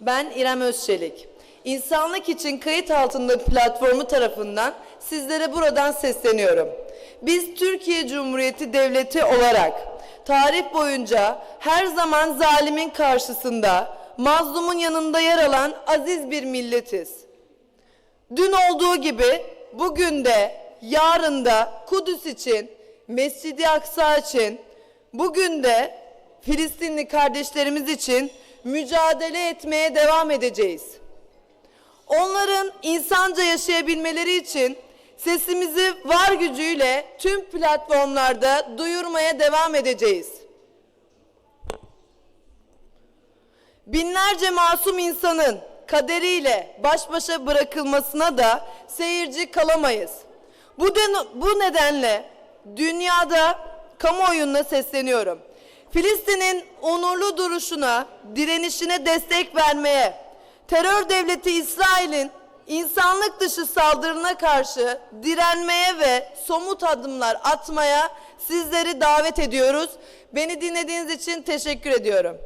Ben İrem Özçelik. İnsanlık için kayıt altında platformu tarafından sizlere buradan sesleniyorum. Biz Türkiye Cumhuriyeti Devleti olarak tarih boyunca her zaman zalimin karşısında, mazlumun yanında yer alan aziz bir milletiz. Dün olduğu gibi bugün de, yarın da Kudüs için, Mescid-i Aksa için, bugün de Filistinli kardeşlerimiz için mücadele etmeye devam edeceğiz. Onların insanca yaşayabilmeleri için sesimizi var gücüyle tüm platformlarda duyurmaya devam edeceğiz. Binlerce masum insanın kaderiyle baş başa bırakılmasına da seyirci kalamayız. Bu, den- bu nedenle dünyada kamuoyuna sesleniyorum. Filistin'in onurlu duruşuna, direnişine destek vermeye, terör devleti İsrail'in insanlık dışı saldırına karşı direnmeye ve somut adımlar atmaya sizleri davet ediyoruz. Beni dinlediğiniz için teşekkür ediyorum.